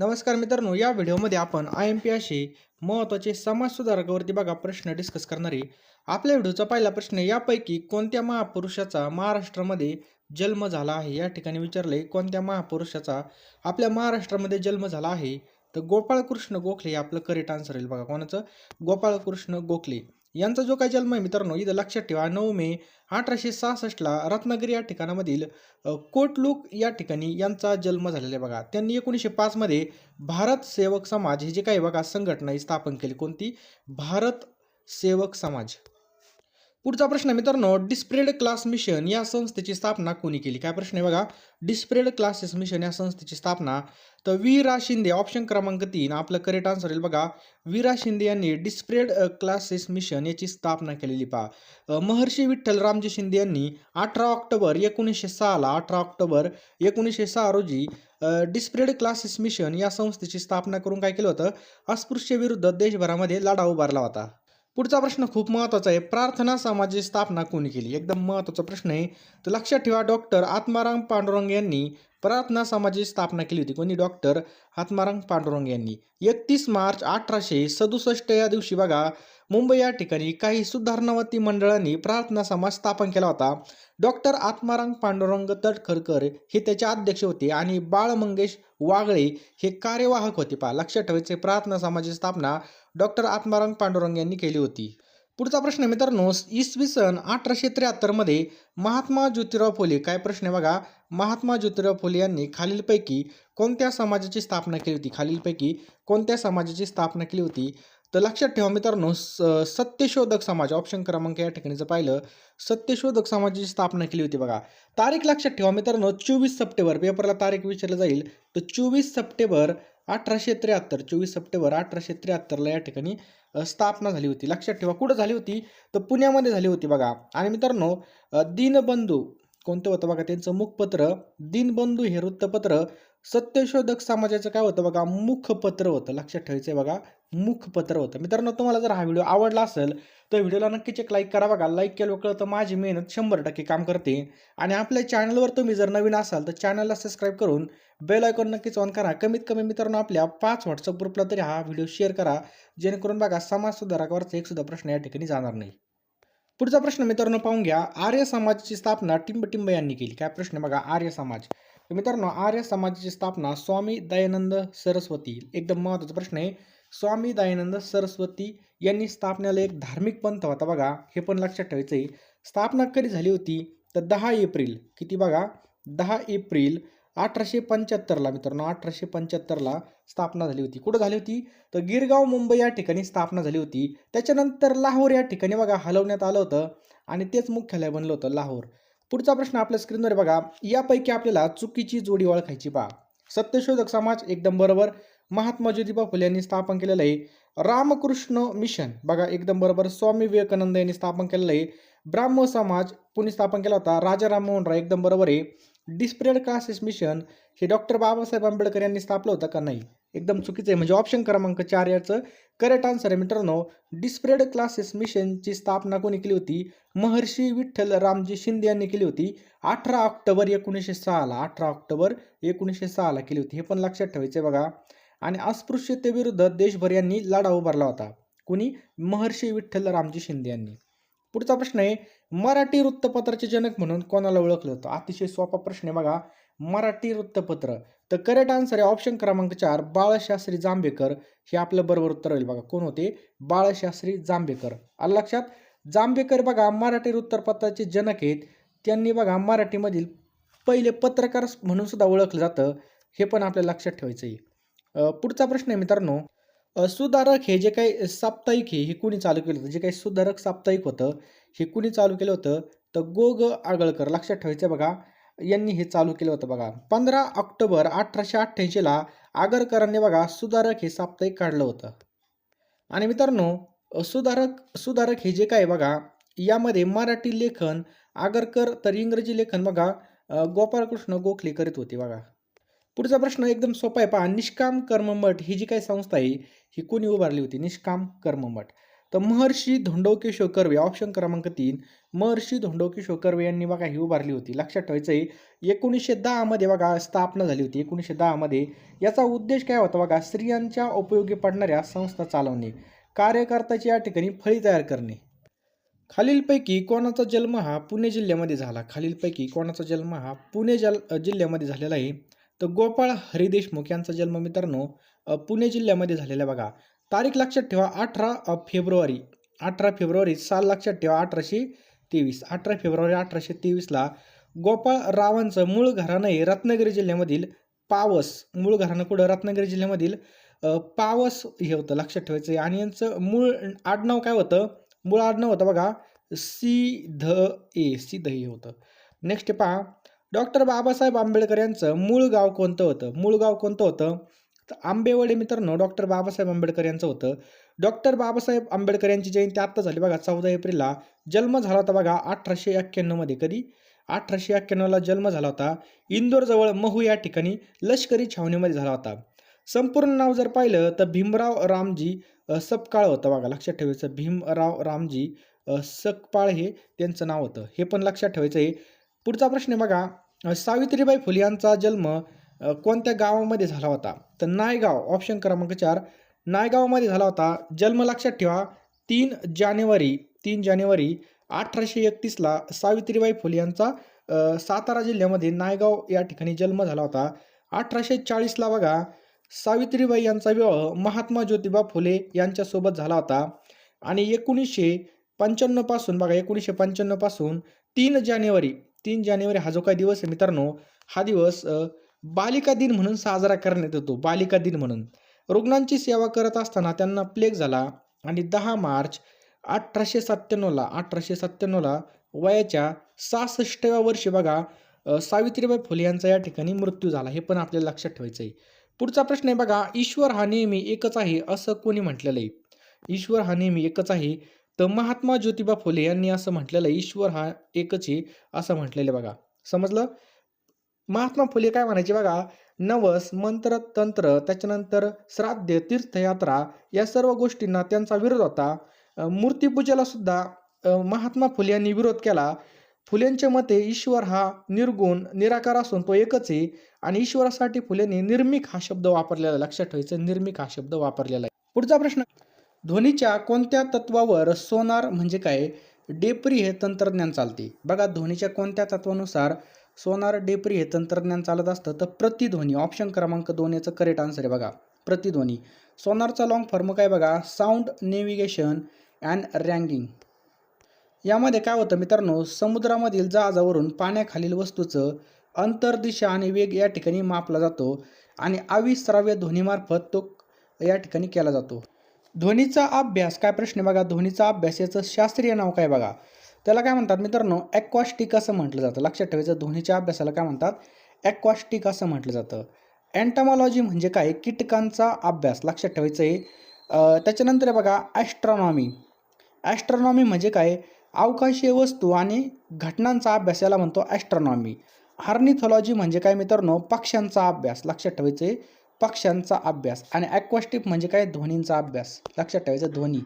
नमस्कार मित्रांनो या व्हिडिओमध्ये आपण आय एम पी असे महत्त्वाचे समाजसुधारकावरती बघा प्रश्न डिस्कस करणारे आपल्या व्हिडिओचा पहिला प्रश्न यापैकी कोणत्या महापुरुषाचा महाराष्ट्रामध्ये जन्म झाला आहे? या ठिकाणी विचारले कोणत्या महापुरुषाचा आपल्या महाराष्ट्रामध्ये जन्म झाला आहे? तर गोपाळकृष्ण गोखले हे आपलं करेक्ट आन्सर येईल बघा कोणाचं? गोपाळकृष्ण गोखले. यांचा जो काही जन्म आहे मित्रांनो इथं लक्षात ठेवा. नऊ मे अठराशे सहासष्टला रत्नागिरी या ठिकाणामधील कोटलूक या ठिकाणी यांचा जन्म झालेला आहे बघा. त्यांनी एकोणीसशे पाचमध्ये भारत सेवक समाज ही जी काही बघा संघटना स्थापन केली. कोणती? भारत सेवक समाज. पुढचा प्रश्न मित्रांनो डिस्प्रेड क्लास मिशन या संस्थेची स्थापना कोणी केली? काय प्रश्न आहे बघा? डिस्प्रेड क्लासेस मिशन या संस्थेची स्थापना तर वी रा शिंदे ऑप्शन क्रमांक तीन. आपलं करेक्ट आन्सर येईल बघा. वीरा शिंदे यांनी डिस्प्रेड क्लासेस मिशन याची स्थापना केलेली पहा. महर्षी विठ्ठल रामजी शिंदे यांनी अठरा ऑक्टोबर एकोणीसशे सहाला अठरा ऑक्टोबर एकोणीसशे सहा रोजी डिस्प्रेड क्लासेस मिशन या संस्थेची स्थापना करून काय केलं होतं? अस्पृश्य विरुद्ध देशभरामध्ये लढा उभारला होता. पुढचा प्रश्न खूप महत्त्वाचा आहे. प्रार्थना समाजाची स्थापना कोणी केली? एकदम महत्त्वाचा प्रश्न आहे. तर लक्षात ठेवा डॉक्टर आत्माराम पांडुरंग यांनी प्रार्थना समाजाची स्थापना केली होती. कोणी? डॉक्टर आत्माराम पांडुरंग यांनी. एकतीस मार्च अठराशे सदुसष्ट या दिवशी बघा मुंबई या ठिकाणी काही सुधारणावती मंडळांनी प्रार्थना समाज स्थापन केला होता. डॉक्टर आत्माराम पांडुरंग तटखरकर हे त्याचे अध्यक्ष होते आणि बाळ मंगेश वागळे हे कार्यवाहक होते. पहा लक्षात ठेवायचे प्रार्थना समाजाची स्थापना डॉक्टर आत्माराम पांडुरंग यांनी केली होती. पुढचा प्रश्न मित्रांनो इसवी सन अठराशे त्र्याहत्तरमध्ये महात्मा ज्योतिराव फुले काय प्रश्न आहे बघा? महात्मा ज्योतिराव फुले यांनी खालीलपैकी कोणत्या समाजाची स्थापना केली होती? खालीलपैकी कोणत्या समाजाची स्थापना केली होती? तर लक्षात ठेवा मित्रांनो सत्यशोधक समाज ऑप्शन क्रमांक या ठिकाणी जर पाहिलं. सत्यशोधक समाजाची स्थापना केली होती बघा. तारीख लक्षात ठेवा मित्रांनो चोवीस सप्टेंबर पेपरला तारीख विचारलं जाईल. तर चोवीस सप्टेंबर अठराशे त्र्याहत्तर चोवीस सप्टेंबर अठराशे त्र्याहत्तरला या ठिकाणी स्थापना झाली होती. लक्षात ठेवा कुठं झाली होती? तर पुण्यामध्ये झाली होती बघा. आणि मित्रांनो दीनबंधू कोणतं होतं बघा त्यांचं मुखपत्र? दीनबंधू हे वृत्तपत्र सत्यशोधक समाजाचं काय होतं बघा मुखपत्र होतं. लक्षात ठेवायचं आहे बघा मुखपत्र होतं. मित्रांनो तुम्हाला जर हा व्हिडिओ आवडला असेल तर व्हिडिओला नक्कीच एक लाईक करा बघा. लाईक केलं कळलं तर माझी मेहनत शंभर टक्के काम करते. आणि आपल्या चॅनलवर तुम्ही जर नवीन असाल तर चॅनलला सबस्क्राईब करून बेल आयकॉन नक्कीच ऑन करा. कमीत कमी मित्रांनो आपल्या पाच व्हॉट्सअप ग्रुपला तरी हा व्हिडिओ शेअर करा. जेणेकरून बघा समाज सुधारकावरचा एक सुद्धा प्रश्न या ठिकाणी जाणार नाही. पुढचा प्रश्न मित्रांनो पाहून घ्या. आर्य समाजाची स्थापना टिंबटिंब यांनी केली. काय प्रश्न बघा? आर्य समाज. मित्रांनो आर्य समाजाची स्थापना स्वामी दयानंद सरस्वती. एकदम महत्त्वाचा प्रश्न आहे. स्वामी दयानंद सरस्वती यांनी स्थापनेला एक धार्मिक पंथ होता बघा हे पण लक्षात ठेवायचं आहे. स्थापना कधी झाली होती? तर दहा एप्रिल. किती बघा? दहा एप्रिल अठराशे पंच्याहत्तरला मित्रांनो अठराशे पंच्याहत्तरला स्थापना झाली होती. कुठं झाली होती? तर गिरगाव मुंबई या ठिकाणी स्थापना झाली होती. त्याच्यानंतर लाहोर या ठिकाणी बघा हलवण्यात आलं होतं आणि तेच मुख्यालय बनलं होतं लाहोर. पुढचा प्रश्न आपल्या स्क्रीनवर बघा. यापैकी आपल्याला चुकीची जोडी ओळखायची पहा. सत्यशोधक समाज एकदम बरोबर महात्मा ज्योतिबा फुले यांनी स्थापन केलेलं आहे. रामकृष्ण मिशन बघा एकदम बरोबर. स्वामी विवेकानंद यांनी स्थापन केलेलं आहे. ब्राह्म समाज कुणी स्थापन केला होता. राजा राममोहन राय एकदम बरोबर आहे. डिस्प्रेड क्लासेस मिशन हे डॉक्टर बाबासाहेब आंबेडकर यांनी स्थापलं होतं का नाही? एकदम चुकीचं आहे. म्हणजे ऑप्शन क्रमांक चार याचं. करेक्ट आन्सर आहे मित्रांनो. डिस्प्रेड क्लासेस मिशनची स्थापना कोणी केली होती? महर्षी विठ्ठल रामजी शिंदे यांनी केली होती. अठरा ऑक्टोबर एकोणीसशे सहाला अठरा ऑक्टोबर एकोणीसशे सहाला केली होती. हे पण लक्षात ठेवायचं आहे बघा. आणि अस्पृश्यतेविरुद्ध देशभर यांनी लढा उभारला होता. कुणी? महर्षी विठ्ठल रामजी शिंदे यांनी. पुढचा प्रश्न आहे. मराठी वृत्तपत्राचे जनक म्हणून कोणाला ओळखलं होतं अतिशय सोपा प्रश्न आहे बघा. मराठी वृत्तपत्र. तर करेक्ट आन्सर आहे ऑप्शन क्रमांक चार बाळशास्त्री जांभेकर. हे आपलं बरोबर उत्तर होईल बघा. कोण होते? बाळशास्त्री जांभेकर. आलं लक्षात? जांभेकर बघा मराठी वृत्तपत्राचे जनक आहेत. त्यांनी बघा मराठीमधील पहिले पत्रकार म्हणून सुद्धा ओळखलं जातं. हे पण आपल्याला लक्षात ठेवायचं आहे. पुढचा प्रश्न आहे मित्रांनो. सुधारक हे जे काही साप्ताहिक आहे हे कुणी चालू केलं होतं? जे काही सुधारक साप्ताहिक होतं. हे कुणी चालू केलं होतं? तर गो ग आगळकर लक्षात ठेवायचं आहे बघा यांनी हे चालू केलं होतं बघा. पंधरा ऑक्टोबर अठराशे अठ्ठ्याऐंशीला आगरकरांनी बघा सुधारक हे साप्ताहिक काढलं होतं. आणि मित्रांनो सुधारक सुधारक हे जे काय बघा यामध्ये मराठी लेखन आगरकर तर इंग्रजी लेखन बघा गोपाळकृष्ण गोखले करीत होते बघा. पुढचा प्रश्न एकदम सोपा आहे पहा. निष्काम कर्ममठ ही जी काही संस्था आहे ही कोणी उभारली होती? निष्काम कर्ममठ. तर महर्षी धोंडोकेश्वर कर्वे ऑप्शन क्रमांक तीन महर्षी धोंडोकेश्वर कर्वे यांनी बघा ही उभारली होती. लक्षात ठेवायचं आहे एकोणीसशे दहामध्ये बघा स्थापना झाली होती. एकोणीसशे दहामध्ये याचा उद्देश काय होता बघा स्त्रियांच्या उपयोगी पडणाऱ्या संस्था चालवणे कार्यकर्त्याची या ठिकाणी फळी तयार करणे. खालीलपैकी कोणाचा जन्म हा पुणे जिल्ह्यामध्ये झाला? खालीलपैकी कोणाचा जन्म हा पुणे जल जिल्ह्यामध्ये झालेला आहे? तर गोपाळ हरी देशमुख यांचा जन्म मित्रांनो पुणे जिल्ह्यामध्ये झालेला बघा. तारीख लक्षात ठेवा अठरा फेब्रुवारी. अठरा फेब्रुवारी साल लक्षात ठेवा अठराशे तेवीस. अठरा फेब्रुवारी अठराशे तेवीसला गोपाळ रावांचं मूळ घराणं हे रत्नागिरी जिल्ह्यामधील पावस. मूळ घराणं कुठं? रत्नागिरी जिल्ह्यामधील पावस हे होतं लक्षात ठेवायचं. आणि यांचं मूळ आडनाव काय होतं? मूळ आडनाव होतं बघा सी ध ए सी ध हे होतं. नेक्स्ट पहा. डॉक्टर बाबासाहेब आंबेडकर यांचं मूळ गाव कोणतं होतं? मूळ गाव कोणतं होतं? तर आंबेवडे मित्रांनो डॉक्टर बाबासाहेब आंबेडकर यांचं होतं. डॉक्टर बाबासाहेब आंबेडकर यांची जयंती आत्ता झाली बघा चौदा एप्रिलला. जन्म झाला होता बघा अठराशे एक्क्याण्णवमध्ये कधी? अठराशे एक्क्याण्णवला जन्म झाला होता. इंदोरजवळ महू या ठिकाणी लष्करी छावणीमध्ये झाला होता. संपूर्ण नाव जर पाहिलं तर भीमराव रामजी सपकाळ होतं बघा लक्षात ठेवायचं. भीमराव रामजी सकपाळ हे त्यांचं नाव होतं. हे पण लक्षात ठेवायचं आहे. पुढचा प्रश्न आहे बघा सावित्रीबाई फुले यांचा जन्म कोणत्या गावामध्ये झाला होता? तर नायगाव ऑप्शन क्रमांक चार. नायगावमध्ये झाला होता. जन्म लक्षात ठेवा. तीन जानेवारी तीन जानेवारी अठराशे एकतीसला सावित्रीबाई फुले यांचा सातारा जिल्ह्यामध्ये नायगाव या ठिकाणी जन्म झाला होता. अठराशे चाळीसला बघा. सावित्रीबाई यांचा विवाह महात्मा ज्योतिबा फुले यांच्यासोबत झाला होता. आणि एकोणीसशे पंच्याण्णवपासून बघा एकोणीसशे पंच्याण्णवपासून तीन जानेवारी तीन जानेवारी हा जो काही दिवस आहे मित्रांनो हा दिवस बालिका दिन म्हणून साजरा करण्यात येतो बालिका दिन म्हणून. रुग्णांची सेवा करत असताना त्यांना प्लेग झाला आणि दहा मार्च अठराशे सत्त्याण्णवला अठराशे सत्त्याण्णवला वयाच्या सहासष्टव्या वर्षी बघा सावित्रीबाई फुले यांचा या ठिकाणी मृत्यू झाला. हे पण आपल्याला लक्षात ठेवायचं आहे पुढचा प्रश्न आहे बघा ईश्वर हा नेहमी एकच आहे असं कोणी म्हटलेलं आहे ईश्वर हा नेहमी एकच आहे? तर महात्मा ज्योतिबा फुले यांनी असं म्हटलेलं आहे ईश्वर हा एकच आहे असं म्हटलेलं आहे बघा. समजलं? महात्मा फुले काय म्हणायचे बघा नवस मंत्र तंत्र त्याच्यानंतर श्राद्ध तीर्थयात्रा या सर्व गोष्टींना त्यांचा विरोध होता. मूर्तीपूजेला सुद्धा महात्मा फुले यांनी विरोध केला. फुलेंच्या मते ईश्वर हा निर्गुण निराकार असून तो एकच आहे आणि ईश्वरासाठी फुलेंनी निर्मिक हा शब्द वापरलेला लक्षात ठेवायचं निर्मिक हा शब्द वापरलेला आहे. पुढचा प्रश्न ध्वनीच्या कोणत्या तत्वावर सोनार म्हणजे काय? डेपरी हे तंत्रज्ञान चालते. बघा ध्वनीच्या कोणत्या तत्वानुसार सोनार डेपरी हे तंत्रज्ञान चालत असतं तर प्रतिध्वनी ऑप्शन क्रमांक दोन याचं करेक्ट आन्सर आहे बघा. प्रतिध्वनी सोनारचा लॉंग फॉर्म काय बघा? साऊंड नेव्हिगेशन अँड रँगिंग यामध्ये काय होतं मित्रांनो? समुद्रामधील जहाजावरून पाण्याखालील वस्तूचं अंतर दिशा आणि वेग या ठिकाणी मापला जातो आणि अविश्राव्य ध्वनीमार्फत तो या ठिकाणी केला जातो. ध्वनीचा अभ्यास काय प्रश्न आहे बघा? ध्वनीचा अभ्यास याचं शास्त्रीय नाव काय बघा? त्याला काय म्हणतात मित्रांनो? ॲक्वास्टिक असं म्हटलं जातं. लक्षात ठेवायचं ध्वनीच्या अभ्यासाला काय म्हणतात? ॲक्वास्टिक असं म्हटलं जातं. अँटमॉलॉजी म्हणजे काय? कीटकांचा अभ्यास. लक्षात ठेवायचं आहे. त्याच्यानंतर बघा ॲस्ट्रॉनॉमी ॲस्ट्रॉनॉमी म्हणजे काय? अवकाशीय वस्तू आणि घटनांचा अभ्यास याला म्हणतो ॲस्ट्रॉनॉमी हार्निथॉलॉजी म्हणजे काय मित्रांनो? पक्ष्यांचा अभ्यास. लक्षात ठेवायचं आहे. पक्ष्यांचा अभ्यास. आणि ॲक्वास्टिक म्हणजे काय? ध्वनींचा अभ्यास. लक्षात ठेवायचं ध्वनी.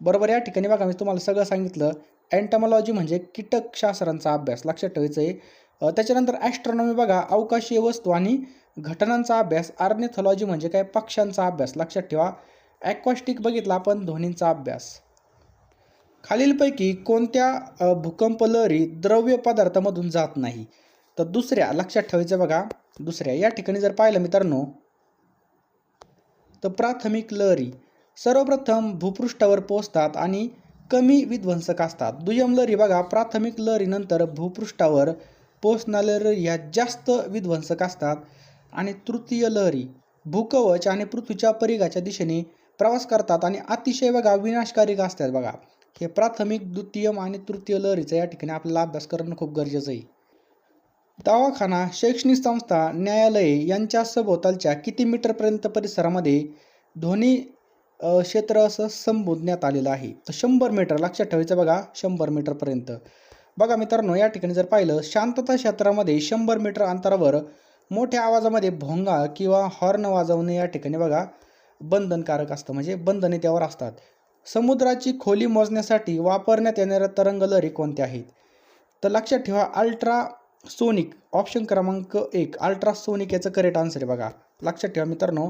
बरोबर या ठिकाणी बघा मी तुम्हाला सगळं सांगितलं. अँटमॉलॉजी म्हणजे कीटकशास्त्रांचा अभ्यास. लक्षात ठेवायचं आहे त्याच्यानंतर ॲस्ट्रॉनॉमी बघा. अवकाशीय वस्तू आणि घटनांचा अभ्यास. आर्निथॉलॉजी म्हणजे काय? पक्ष्यांचा अभ्यास. लक्षात ठेवा. ॲक्वास्टिक बघितला आपण ध्वनींचा अभ्यास. खालीलपैकी कोणत्या भूकंप लहरी द्रव्य पदार्थामधून जात नाही? तर दुसऱ्या लक्षात ठेवायचं बघा. दुसऱ्या या ठिकाणी जर पाहिलं मित्रांनो तर प्राथमिक लहरी. सर्वप्रथम भूपृष्ठावर पोचतात आणि कमी विध्वंसक असतात. दुय्यम लहरी बघा प्राथमिक लहरीनंतर भूपृष्ठावर पोहोचणाऱ्या लहरी ह्या जास्त विध्वंसक असतात. आणि तृतीय लहरी भूकवच आणि पृथ्वीच्या परिघाच्या दिशेने प्रवास करतात आणि अतिशय बघा विनाशकारी असतात बघा. हे प्राथमिक द्वितीयम आणि तृतीय लहरीचा या ठिकाणी आपल्याला अभ्यास करणं खूप गरजेचं आहे. दवाखाना शैक्षणिक संस्था न्यायालये यांच्या सभोवतालच्या किती मीटरपर्यंत परिसरामध्ये ध्वनी क्षेत्र असं संबोधण्यात आलेलं आहे. तर शंभर मीटर लक्षात ठेवायचं बघा शंभर मीटरपर्यंत बघा मित्रांनो या ठिकाणी जर पाहिलं शांतता क्षेत्रामध्ये शंभर मीटर अंतरावर मोठ्या आवाजामध्ये भोंगा किंवा हॉर्न वाजवणे या ठिकाणी बघा बंधनकारक असतं. म्हणजे बंधने त्यावर असतात. समुद्राची खोली मोजण्यासाठी वापरण्यात येणाऱ्या तरंगलहरी कोणत्या आहेत? तर लक्षात ठेवा अल्ट्रा सोनिक ऑप्शन क्रमांक एक अल्ट्रासोनिक याचं करेक्ट आन्सर आहे बघा. लक्षात ठेवा मित्रांनो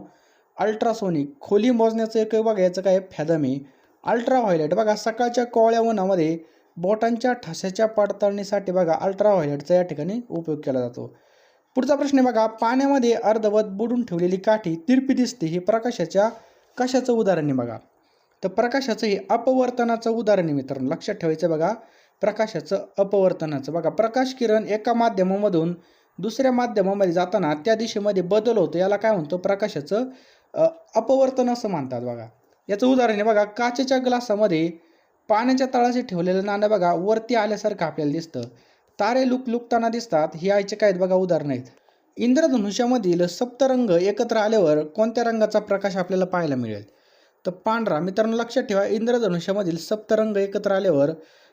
अल्ट्रासोनिक खोली मोजण्याचं एक बघा याचं काय फॅदम आहे अल्ट्रा व्हायलेट बघा सकाळच्या कोवळ्या उन्हामध्ये बोटांच्या ठशाच्या पडताळणीसाठी बघा अल्ट्रा व्हायलेटचा या ठिकाणी उपयोग केला जातो. पुढचा प्रश्न आहे बघा पाण्यामध्ये अर्धवत बुडून ठेवलेली काठी तिरपी दिसते हे प्रकाशाच्या कशाचं उदाहरण आहे बघा. तर प्रकाशाचं हे अपवर्तनाचं उदाहरण आहे मित्रांनो लक्षात ठेवायचं बघा प्रकाशाचं अपवर्तनाचं. बघा प्रकाश किरण एका माध्यमामधून दुसऱ्या माध्यमामध्ये जाताना त्या दिशेमध्ये बदल होतो याला काय म्हणतो? प्रकाशाचं अपवर्तन असं म्हणतात बघा. याचं उदाहरण आहे बघा काचेच्या ग्लासामध्ये पाण्याच्या तळाशी ठेवलेलं नाणं बघा वरती आल्यासारखं आपल्याला दिसतं. तारे लुक लुकताना दिसतात ही आयचे काय बघा उदाहरणं आहेत. इंद्रधनुष्यामधील सप्तरंग एकत्र आल्यावर कोणत्या रंगाचा प्रकाश आपल्याला पाहायला मिळेल? तर पांढरा मित्रांनो लक्षात ठेवा इंद्रधनुष्यामधील सप्तरंग एकत्र आल्यावर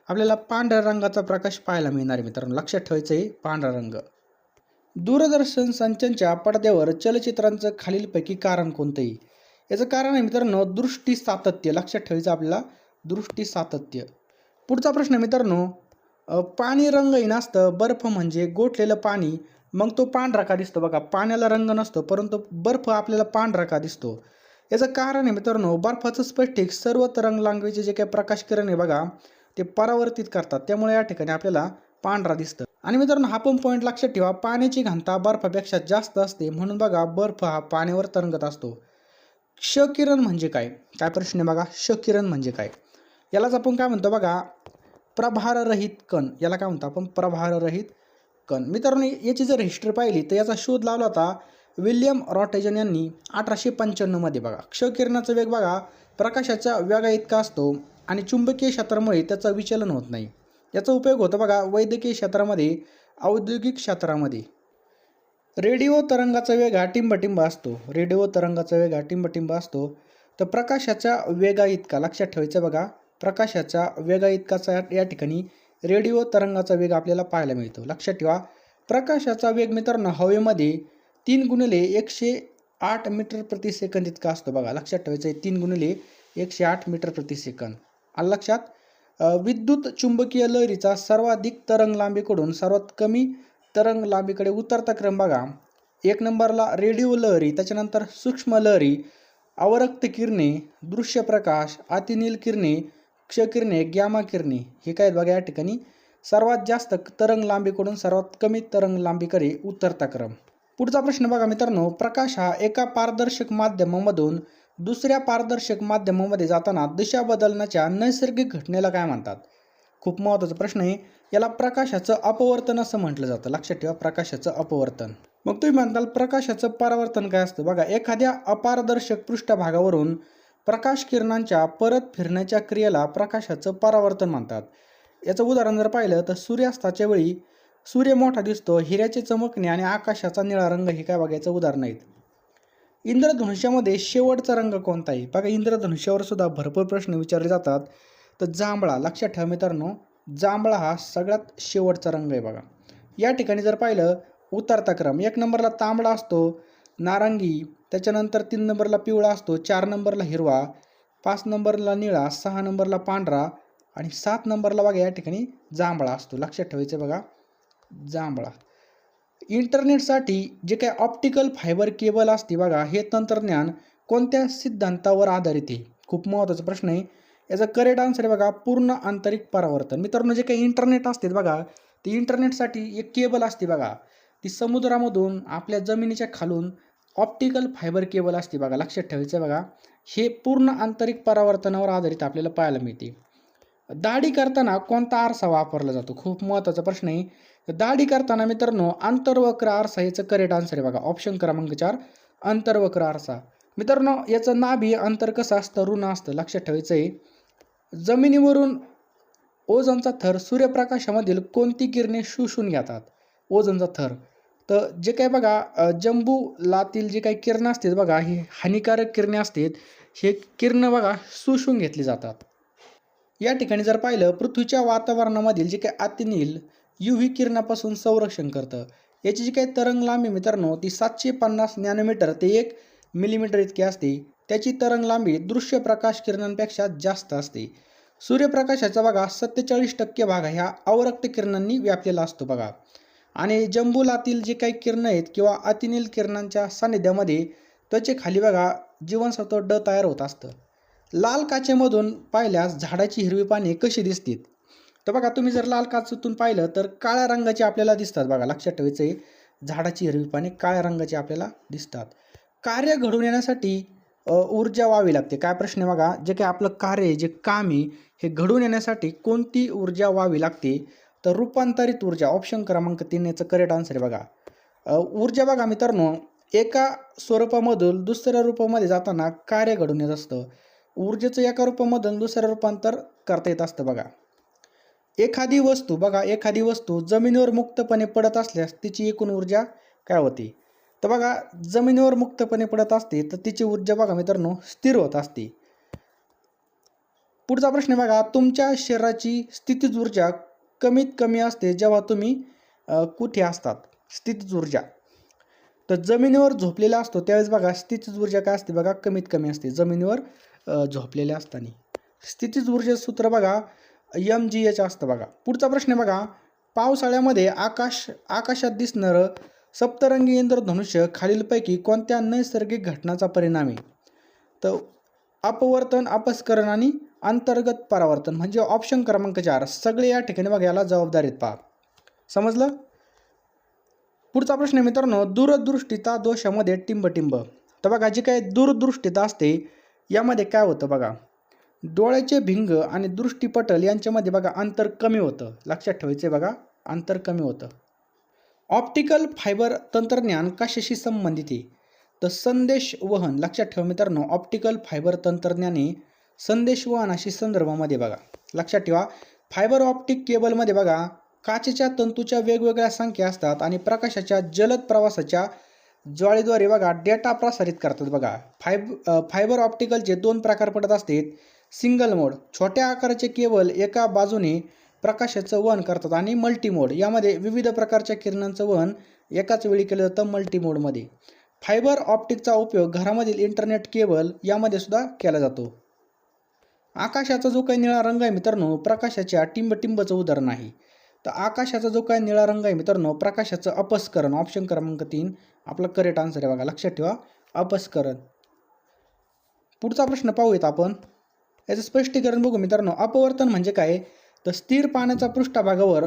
आपल्याला पांढऱ्या रंगाचा प्रकाश पाहायला मिळणार आहे मित्रांनो. लक्षात ठेवायचं आहे पांढरा रंग. दूरदर्शन संचांच्या पडद्यावर चलचित्रांचं खालीलपैकी कारण कोणतंही? याचं कारण आहे मित्रांनो दृष्टी सातत्य. लक्षात ठेवायचं आपल्याला दृष्टी सातत्य. पुढचा प्रश्न मित्रांनो पाणी रंगहीन असतं बर्फ म्हणजे गोठलेलं पाणी मग तो पांढरा का दिसतो. बघा पाण्याला रंग नसतो परंतु बर्फ आपल्याला पांढरा का दिसतो. याचं कारण आहे मित्रांनो बर्फाचं स्फटिक सर्व तरंग लांगवीचे जे काही प्रकाश किरण आहे बघा ते परावर्तित करतात. त्यामुळे या ठिकाणी आपल्याला पांढरा दिसतं. आणि मित्रांनो हा पण पॉईंट लक्षात ठेवा पाण्याची घनता बर्फापेक्षा जास्त असते. म्हणून बघा बर्फ हा पाण्यावर तरंगत असतो. क्षकिरण म्हणजे काय? काय प्रश्न आहे बघा? क्षकिरण म्हणजे काय? यालाच आपण काय म्हणतो बघा? प्रभाररहित कण. याला काय म्हणतो आपण? प्रभाररहित कण. मित्रांनो याची जर हिस्ट्री पाहिली तर याचा शोध लावला होता विल्यम रॉटेजन यांनी अठराशे पंच्याण्णवमध्ये बघा. क्षकिरणाचा वेग बघा प्रकाशाच्या वेगा इतका असतो आणि चुंबकीय क्षेत्रामुळे त्याचं विचलन होत नाही. याचा उपयोग होतो बघा वैद्यकीय क्षेत्रामध्ये औद्योगिक क्षेत्रामध्ये. रेडिओ तरंगाचा वेग हा टिंबटिंब असतो. रेडिओ तरंगाचा वेग हा टिंबटिंब असतो. तर प्रकाशाच्या वेगा इतका लक्षात ठेवायचं बघा प्रकाशाच्या वेगा इतकाचा या- ठिकाणी रेडिओ तरंगाचा वेग आपल्याला पाहायला मिळतो. लक्षात ठेवा प्रकाशाचा वेग मित्रांनो हवेमध्ये तीन गुणिले एकशे आठ मीटर प्रति सेकंद इतका असतो बघा. लक्षात ठेवायचं आहे तीन गुणिले एकशे आठ मीटर प्रति सेकंद. आलं लक्षात? विद्युत चुंबकीय लहरीचा सर्वाधिक तरंग लांबीकडून सर्वात कमी तरंग लांबीकडे उतरता क्रम बघा. एक नंबरला रेडिओ लहरी त्याच्यानंतर सूक्ष्म लहरी अवरक्त किरणे दृश्य प्रकाश अतिनील किरणे क्षकिरणे गॅमा किरणे हे काय बघा या ठिकाणी. सर्वात जास्त तरंग लांबीकडून सर्वात कमी तरंग लांबीकडे उतरता क्रम. पुढचा प्रश्न बघा मित्रांनो प्रकाश हा एका पारदर्शक माध्यमामधून दुसऱ्या पारदर्शक माध्यमामध्ये जाताना दिशा बदलण्याच्या नैसर्गिक घटनेला काय म्हणतात? खूप महत्त्वाचा प्रश्न आहे. याला प्रकाशाचं अपवर्तन असं म्हटलं जातं. लक्षात ठेवा प्रकाशाचं अपवर्तन. मग तुम्ही म्हणताल प्रकाशाचं परावर्तन काय असतं? बघा एखाद्या अपारदर्शक पृष्ठभागावरून प्रकाश किरणांच्या परत फिरण्याच्या क्रियेला प्रकाशाचं परावर्तन म्हणतात. याचं उदाहरण जर पाहिलं तर सूर्यास्ताच्या वेळी सूर्य मोठा दिसतो हिऱ्याचे चमकणे आणि आकाशाचा निळा रंग हे काय बघायचं? उदाहरण आहेत. इंद्रधनुष्यामध्ये शेवटचा रंग कोणता आहे बघा इंद्रधनुष्यावर सुद्धा भरपूर प्रश्न विचारले जातात. तर जांभळा लक्षात ठेवा मित्रांनो जांभळा हा सगळ्यात शेवटचा रंग आहे बघा. या ठिकाणी जर पाहिलं उतरता क्रम. एक नंबरला तांबडा असतो नारंगी त्याच्यानंतर तीन नंबरला पिवळा असतो चार नंबरला हिरवा पाच नंबरला निळा सहा नंबरला पांढरा आणि सात नंबरला बघा या ठिकाणी जांभळा असतो. लक्षात ठेवायचं बघा जांभळा. इंटरनेटसाठी जे काही ऑप्टिकल फायबर केबल असते बघा हे तंत्रज्ञान कोणत्या सिद्धांतावर आधारित आहे? खूप महत्त्वाचा प्रश्न आहे. याचा करेक्ट आन्सर आहे बघा पूर्ण आंतरिक परावर्तन. मित्रांनो जे काही इंटरनेट असते बघा ते इंटरनेटसाठी एक केबल असते बघा. ती समुद्रामधून आपल्या जमिनीच्या खालून ऑप्टिकल फायबर केबल असते बघा लक्षात ठेवायचं बघा. हे पूर्ण आंतरिक परावर्तनावर आधारित आपल्याला पाहायला मिळते. दाढी करताना कोणता आरसा वापरला जातो? खूप महत्त्वाचा प्रश्न आहे. दाढी करताना मित्रांनो आंतरवक्र आरसा याचं करेक्ट आन्सर आहे बघा. ऑप्शन क्रमांक चार आंतरवक्र आरसा. मित्रांनो याचं नाभी अंतर कसं असतं? ऋण असतं. लक्षात ठेवायचं आहे जमिनीवरून ओझोनचा थर सूर्यप्रकाशामधील कोणती किरणे शोषून घेतात? ओझोनचा थर. तर जे काही बघा जंबूलातील जे काही किरणं असतात बघा ही हानिकारक किरणे असतात हे किरणं बघा शोषून घेतली जातात. या ठिकाणी जर पाहिलं पृथ्वीच्या वातावरणामधील जे काही अतिनील यू व्ही किरणापासून संरक्षण करतं. याची जी काही तरंग लांबी मित्रांनो ती सातशे पन्नास नॅनोमीटर ते एक मिलीमीटर इतकी असते. त्याची तरंग लांबी दृश्य प्रकाश किरणांपेक्षा जास्त असते. सूर्यप्रकाशाचा बघा सत्तेचाळीस टक्के भाग ह्या अवरक्त किरणांनी व्यापलेला असतो बघा. आणि जंबुलातील जे काही किरणं आहेत किंवा अतिनील किरणांच्या सानिध्यामध्ये त्वचेखाली बघा जीवनसत्व ड तयार होत असतं. लाल काचेमधून पाहिल्यास झाडाची हिरवी पाने कशी दिसतील? तर बघा तुम्ही जर लाल काचेतून पाहिलं तर काळ्या रंगाची आपल्याला दिसतात बघा. लक्षात ठेवायचं आहे झाडाची हिरवी पाने काळ्या रंगाची आपल्याला दिसतात. कार्य घडून येण्यासाठी ऊर्जा व्हावी लागते. काय प्रश्न आहे बघा? जे काही आपलं कार्य आहे जे काम आहे हे घडून येण्यासाठी कोणती ऊर्जा व्हावी लागते? तर रूपांतरित ऊर्जा ऑप्शन क्रमांक तीन याचं करेक्ट आन्सर आहे बघा. ऊर्जा बघा मित्रांनो एका स्वरूपामधून दुसऱ्या रूपामध्ये जाताना कार्य घडून येत असतं. ऊर्जेचं एका रूपामधून दुसऱ्या रूपांतर करता येत असतं बघा. एखादी वस्तू बघा एखादी वस्तू जमिनीवर मुक्तपणे पडत असल्यास तिची एकूण ऊर्जा काय होती? तर बघा जमिनीवर मुक्तपणे पडत असते तर तिची ऊर्जा बघा मित्रांनो स्थिर होत असते. पुढचा प्रश्न बघा तुमच्या शरीराची स्थितीज ऊर्जा कमीत कमी असते जेव्हा तुम्ही कुठे असतात? स्थितीज ऊर्जा. तर जमिनीवर झोपलेला असतो त्यावेळेस बघा स्थितीज ऊर्जा काय असते बघा कमीत कमी असते. जमिनीवर झोपलेल्या असताना. स्थितीज ऊर्जा सूत्र बघा एम जी एच असतं बघा. पुढचा प्रश्न बघा पावसाळ्यामध्ये आकाश आकाशात दिसणारं सप्तरंगी इंद्रधनुष्य खालीलपैकी कोणत्या नैसर्गिक घटनाचा परिणाम आहे? तर अपवर्तन अपस्करण आणि अंतर्गत परावर्तन म्हणजे ऑप्शन क्रमांक चार. सगळे या ठिकाणी बघा याला जबाबदारीत पहा. समजलं? पुढचा प्रश्न मित्रांनो दूरदृष्टीता दोषामध्ये टिंबटिंब. तर बघा जी काही दूरदृष्टीता असते यामध्ये काय होतं बघा? डोळ्याचे भिंग आणि दृष्टीपटल यांच्यामध्ये बघा अंतर कमी होतं. लक्षात ठेवायचं बघा अंतर कमी होतं. ऑप्टिकल फायबर तंत्रज्ञान कशाशी संबंधित आहे? तर संदेश वहन लक्षात ठेवा मित्रांनो ऑप्टिकल फायबर तंत्रज्ञाने संदेश वहनाशी संदर्भामध्ये बघा. लक्षात ठेवा फायबर ऑप्टिक केबलमध्ये बघा काचेच्या तंतूच्या वेगवेगळ्या संख्या असतात आणि प्रकाशाच्या जलद प्रवासाच्या ज्वाळीद्वारे बघा डेटा प्रसारित करतात बघा. फायब फायबर ऑप्टिकलचे दोन प्रकार पडत असतात. सिंगल मोड छोट्या आकाराचे केबल एका बाजूने प्रकाशाचं वहन करतात आणि मल्टीमोड यामध्ये विविध प्रकारच्या किरणांचं वहन एकाच वेळी केलं जातं मल्टीमोडमध्ये फायबर ऑप्टिकचा उपयोग घरामधील इंटरनेट केबल यामध्ये सुद्धा केला जातो. आकाशाचा जो काही निळा रंग आहे मित्रांनो प्रकाशाच्या टिंबटिंबचं उदाहरण आहे. तर आकाशाचा जो काय निळा रंग आहे मित्रांनो प्रकाशाचं अपस्करण ऑप्शन क्रमांक तीन. आपला करेक्ट आन्सर आहे बघा लक्षात ठेवा. अपस्करण. पुढचा प्रश्न पाहूयात आपण. याचं स्पष्टीकरण बघू मित्रांनो. अपवर्तन म्हणजे काय? तर स्थिर पाण्याचा पृष्ठभागावर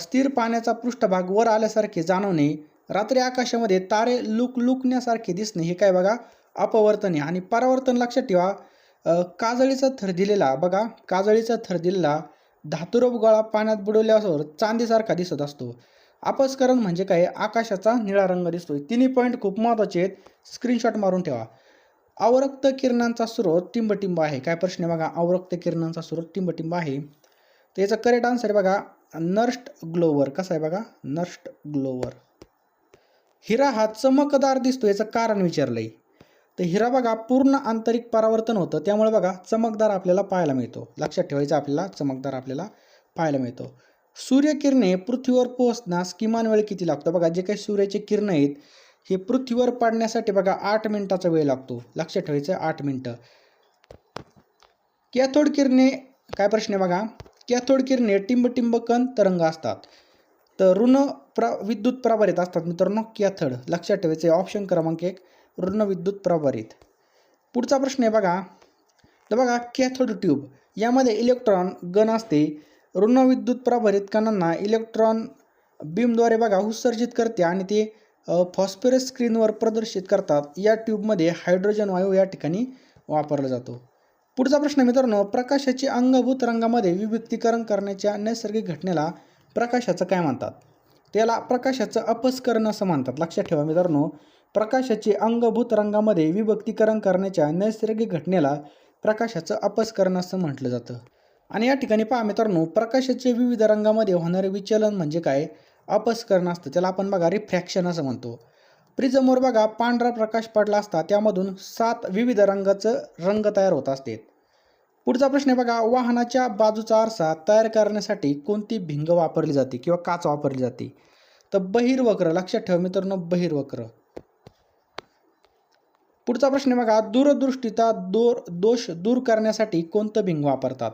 स्थिर पाण्याचा पृष्ठभाग वर आल्यासारखे जाणवणे रात्री आकाशामध्ये तारे लुक लुकण्यासारखे दिसणे हे काय बघा? अपवर्तन आहे. आणि परावर्तन लक्षात ठेवा. काजळीचा थर दिलेला बघा काजळीचा थर दिलेला धातुरूप गोळा पाण्यात बुडवल्यावर चांदीसारखा दिसत असतो. अपस्करण म्हणजे काय? आकाशाचा निळा रंग दिसतोय. तिन्ही पॉईंट खूप महत्त्वाचे आहेत. स्क्रीनशॉट मारून ठेवा. अवरक्त किरणांचा स्रोत टिंबटिंब आहे. काय प्रश्न आहे बघा? अवरक्त किरणांचा स्रोत टिंबटिंब आहे. तर याचा करेक्ट आन्सर आहे बघा नर्स्ट ग्लोवर. कसा आहे बघा? Nernst Glover. हिरा हा चमकदार दिसतो याचं कारण विचारलंय. तर हिरा बघा पूर्ण आंतरिक परावर्तन होतं. त्यामुळे बघा चमकदार आपल्याला पाहायला मिळतो. लक्षात ठेवायचं आपल्याला चमकदार आपल्याला पाहायला मिळतो. सूर्यकिरणे पृथ्वीवर पोहोचण्यास किमान वेळ किती लागतो? बघा जे काही सूर्याचे किरण आहेत हे पृथ्वीवर पाडण्यासाठी बघा आठ मिनिटाचा वेळ लागतो. लक्षात ठेवायचं आठ मिनटं. कॅथोड किरणे काय प्रश्न आहे बघा? कॅथोड किरणे टिंबटिंबकन तरंग असतात. तर ऋण प्र विद्युत प्रभारित असतात मित्रांनो कॅथड. लक्षात ठेवायचे ऑप्शन क्रमांक एक. ऋण विद्युत प्रभारित. पुढचा प्रश्न आहे बघा. तर बघा कॅथोड ट्यूब यामध्ये इलेक्ट्रॉन गण असते. ऋण विद्युत प्रभारित कणांना इलेक्ट्रॉन बीमद्वारे बघा उत्सर्जित करते आणि ते फॉस्फरस स्क्रीनवर प्रदर्शित करतात. या ट्यूबमध्ये हायड्रोजन वायू या ठिकाणी वापरला जातो. पुढचा प्रश्न मित्रांनो प्रकाशाचे अंगभूत रंगामध्ये विभक्तीकरण करण्याच्या नैसर्गिक घटनेला प्रकाशाचं काय म्हणतात? त्याला प्रकाशाचं अपस्करण असं म्हणतात. लक्षात ठेवा मित्रांनो प्रकाशाचे अंगभूत रंगामध्ये विभक्तीकरण करण्याच्या नैसर्गिक घटनेला प्रकाशाचं अपस्करण असं म्हटलं जातं. आणि या ठिकाणी पहा मित्रांनो प्रकाशाचे विविध रंगामध्ये होणारे विचलन म्हणजे काय? अपस्करण असतं. त्याला आपण बघा रिफ्रॅक्शन असं म्हणतो. प्रिझमवर बघा पांढरा प्रकाश पडला असता त्यामधून सात विविध रंगाचं रंग तयार होत असते. पुढचा प्रश्न बघा वाहनाच्या बाजूचा आरसा तयार करण्यासाठी कोणती भिंग वापरली जाते किंवा काच वापरली जाते? तर बहिर्वक्र लक्षात ठेवा मित्रांनो बहिर्वक्र. पुढचा प्रश्न बघा दूरदृष्टीचा दोर दोष दूर करण्यासाठी कोणतं भिंग वापरतात?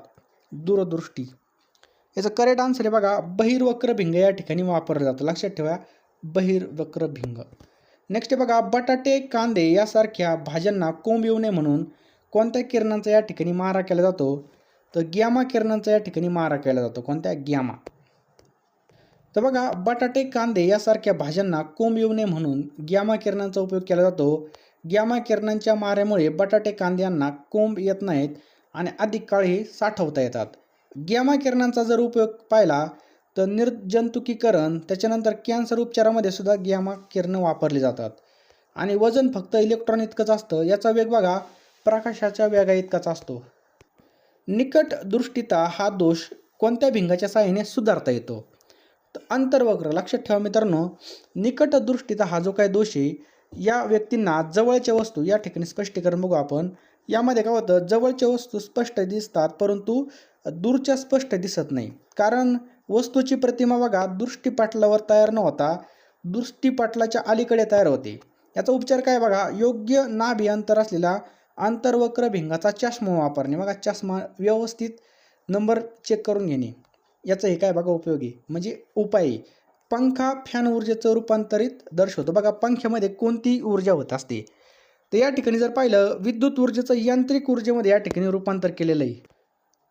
दूरदृष्टी. याचं करेक्ट आन्सर आहे बघा बहिर्वक्र भिंग या ठिकाणी वापरलं जातं. लक्षात ठेवा बहिर्वक्र भिंग. नेक्स्ट बघा बटाटे कांदे यासारख्या भाज्यांना कोंब येऊ नये म्हणून कोणत्या किरणांचा या ठिकाणी मारा केला जातो? तर ग्यामा किरणांचा या ठिकाणी मारा केला जातो. कोणत्या? ग्यामा. तर बघा बटाटे कांदे यासारख्या भाज्यांना कोंब येऊ नये म्हणून ग्यामा किरणांचा उपयोग केला जातो. गॅमा किरणांच्या माऱ्यामुळे बटाटे कांद्यांना कोंब येत नाहीत आणि अधिक काळ हे साठवता येतात. गॅमा किरणांचा जर उपयोग पाहिला तर निर्जंतुकीकरण त्याच्यानंतर कॅन्सर उपचारामध्ये सुद्धा ग्यामा किरणं वापरली जातात. आणि वजन फक्त इलेक्ट्रॉन इतकंच असतं याचा वेग बघा प्रकाशाच्या वेगा इतकाच असतो. निकट दृष्टीता हा दोष कोणत्या भिंगाच्या सहाय्याने सुधारता येतो? तर अंतर्वक्र लक्षात ठेवा मित्रांनो निकट दृष्टीता हा जो काही दोष आहे या व्यक्तींना जवळच्या वस्तू या ठिकाणी स्पष्टीकरण बघू आपण. यामध्ये काय होतं? जवळच्या वस्तू स्पष्ट दिसतात परंतु दूरच्या स्पष्ट दिसत नाही. कारण वस्तूची प्रतिमा बघा दृष्टीपाटलावर तयार न होता दृष्टीपाटलाच्या अलीकडे तयार होते. याचा उपचार काय बघा? योग्य नाभी अंतर असलेला आंतरवक्र भिंगाचा चष्मा वापरणे. बघा चष्मा व्यवस्थित नंबर चेक करून घेणे. याचं हे काय बघा उपयोगी? म्हणजे उपाय. आहे. पंखा फॅन ऊर्जेचं रूपांतरित दर्शवतो. बघा पंख्यामध्ये कोणती ऊर्जा होत असते? तर या ठिकाणी जर पाहिलं विद्युत ऊर्जेचं यांत्रिक ऊर्जेमध्ये या ठिकाणी रूपांतर केलेलं आहे.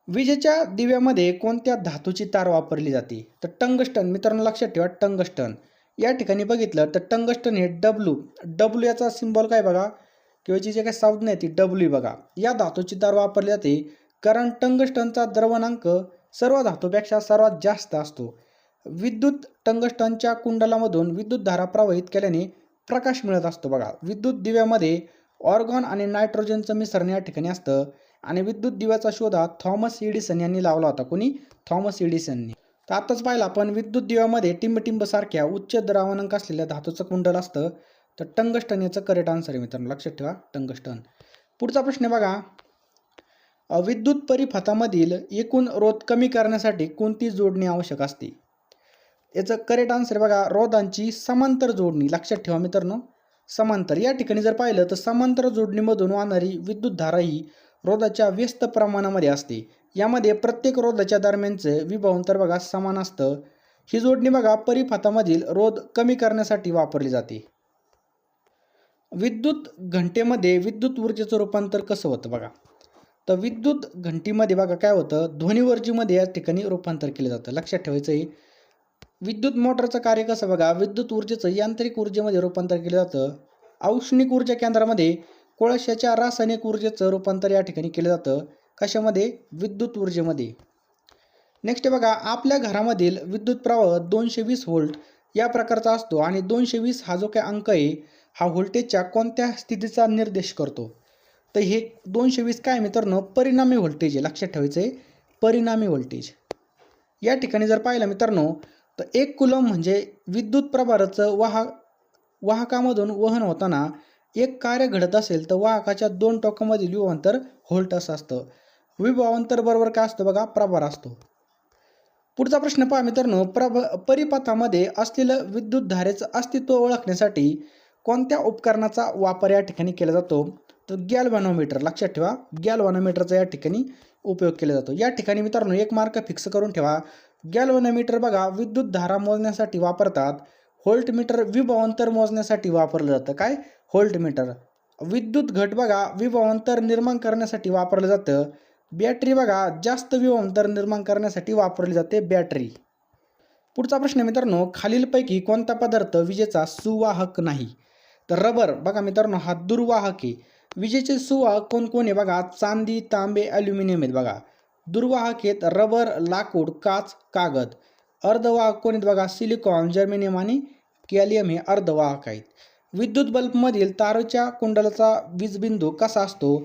विजेच्या दिव्यामध्ये कोणत्या धातूची तार वापरली जाते? तर टंगस्टन मित्रांनो लक्षात ठेवा टंगस्टन. या ठिकाणी बघितलं तर टंगस्टन हे डब्ल्यू डब्ल्यू याचा सिम्बॉल काय बघा? किंवा जी जे काही साऊथ आहे ती डब्ल्यू बघा. या धातूची तार वापरली जाते कारण टंगस्टनचा द्रवणांक सर्व धातूपेक्षा सर्वात जास्त असतो. विद्युत टंगस्टनच्या कुंडलामधून विद्युत धारा प्रवाहित केल्याने प्रकाश मिळत असतो. बघा विद्युत दिव्यामध्ये ऑर्गॉन आणि नायट्रोजनचं मिश्रण या ठिकाणी असतं आणि विद्युत दिव्याचा शोध हा थॉमस इडिसन यांनी लावला होता. कोणी? थॉमस इडिसननी तर आताच पाहिलं आपण विद्युत दिव्यामध्ये टिंबटिंबसारख्या उच्च द्रावणांक असलेल्या धातूचं कुंडल असतं. तर टंगस्टन याचं करेक्ट आन्सर आहे मित्रांनो. लक्षात ठेवा टंगस्टन. पुढचा प्रश्न आहे बघा. विद्युत परिपथामधील एकूण रोध कमी करण्यासाठी कोणती जोडणी आवश्यक असते? याचं करेक्ट आन्सर बघा रोधांची समांतर जोडणी. लक्षात ठेवा मित्रांनो समांतर. या ठिकाणी जर पाहिलं तर समांतर जोडणीमधून वाहणारी विद्युत धारा ही रोधाच्या व्यस्त प्रमाणामध्ये असते. यामध्ये प्रत्येक रोधाच्या दरम्यानचं विभावांतर बघा समान असतं. ही जोडणी बघा परिपथामधील रोध कमी करण्यासाठी वापरली जाते. विद्युत घंटेमध्ये विद्युत ऊर्जेचं रूपांतर कसं होतं बघा? तर विद्युत घंटीमध्ये बघा काय होतं? ध्वनिवर्जीमध्ये या ठिकाणी रूपांतर केलं जातं. लक्षात ठेवायचं आहे विद्युत मोटरचं कार्य कसं बघा? विद्युत ऊर्जेचं यांत्रिक ऊर्जेमध्ये रूपांतर केलं जातं. औष्णिक ऊर्जा केंद्रामध्ये कोळशाच्या रासायनिक ऊर्जेचं रूपांतर या ठिकाणी केलं जातं. कशामध्ये? विद्युत ऊर्जेमध्ये. नेक्स्ट बघा आपल्या घरामधील विद्युत प्रवाह दोनशे वीस व्होल्ट या प्रकारचा असतो आणि दोनशे वीस हा जो काही अंक आहे हा व्होल्टेजच्या कोणत्या स्थितीचा निर्देश करतो? तर हे दोनशे वीस काय मित्रांनो? परिणामी व्होल्टेज आहे. लक्षात ठेवायचं आहे परिणामी व्होल्टेज. या ठिकाणी जर पाहिलं मित्रांनो तर एक कुलम म्हणजे विद्युत प्रभाराचं वाह वाहकामधून वहन होताना एक कार्य घडत असेल तर वाहकाच्या दोन टोकामधील विभवांतर होल्ट असं असतं. विभवांतर बरोबर काय असतं बघा? प्रभार असतो. पुढचा प्रश्न पहा मित्रांनो. प्रभ परिपथामध्ये असलेलं विद्युत धारेचं अस्तित्व ओळखण्यासाठी कोणत्या उपकरणाचा वापर या ठिकाणी केला जातो? तर गॅल्व्हॅनोमीटर. लक्षात ठेवा. गॅल्व्हॅनोमीटरचा या ठिकाणी उपयोग केला जातो. या ठिकाणी मित्रांनो एक मार्क फिक्स करून ठेवा. गॅल्व्हॅनोमीटर बघा विद्युत धारा मोजण्यासाठी वापरतात. व्होल्ट मीटर विभवांतर मोजण्यासाठी वापरलं जातं. काय? व्होल्ट मीटर विद्युत घट बघा विभवांतर निर्माण करण्यासाठी वापरलं जातं. बॅटरी बघा जास्त विभवांतर निर्माण करण्यासाठी वापरली जाते बॅटरी. पुढचा प्रश्न आहे मित्रांनो खालीलपैकी कोणता पदार्थ विजेचा सुवाहक नाही? तर रबर. बघा मित्रांनो हा दुर्वाहक आहे. विजेचे सुवाहक कोणकोण आहे बघा? चांदी तांबे ॲल्युमिनियम आहेत बघा. दुर्वाहक आहेत रबर लाकूड काच कागद. अर्धवाहक कोण आहेत बघा? सिलिकॉन जर्मेनियम आणि कॅलियम हे अर्धवाहक आहेत. विद्युत बल्बमधील तारोच्या कुंडलाचा वीजबिंदू कसा असतो?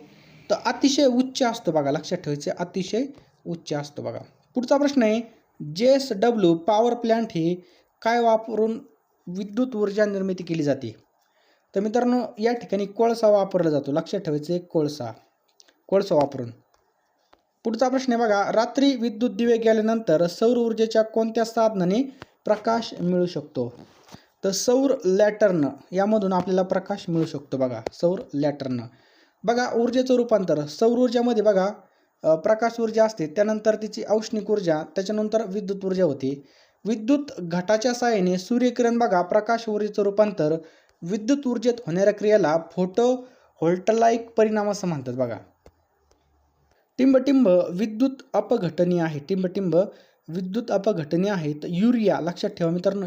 तर अतिशय उच्च असतो बघा. लक्षात ठेवायचे अतिशय उच्च असतो बघा. पुढचा प्रश्न आहे जे एस डब्ल्यू पॉवर प्लॅन्ट हे काय वापरून विद्युत ऊर्जा निर्मिती केली जाते? तर मित्रांनो या ठिकाणी कोळसा वापरला जातो. लक्षात ठेवायचं आहे कोळसा. कोळसा वापरून. पुढचा प्रश्न आहे बघा रात्री विद्युत दिवे गेल्यानंतर सौर ऊर्जेच्या कोणत्या साधनाने प्रकाश मिळू शकतो? तर सौर लॅटर्न यामधून आपल्याला प्रकाश मिळू शकतो बघा सौर लॅटर्न. बघा ऊर्जेचं रूपांतर. सौर ऊर्जेमध्ये बघा प्रकाश ऊर्जा असते त्यानंतर तिची औष्णिक ऊर्जा त्याच्यानंतर विद्युत ऊर्जा होते. विद्युत घटाच्या साहाय्याने सूर्यकिरण बघा प्रकाश ऊर्जेचं रूपांतर विद्युत ऊर्जेत होणाऱ्या क्रियेला फोटो होल्टलाईक परिणाम असं म्हणतात बघा. टिंबटिंब विद्युत अपघटनीय आहे. टिंबटिंब विद्युत अपघटनीय आहेत युरिया लक्षात ठेवा मित्रांनो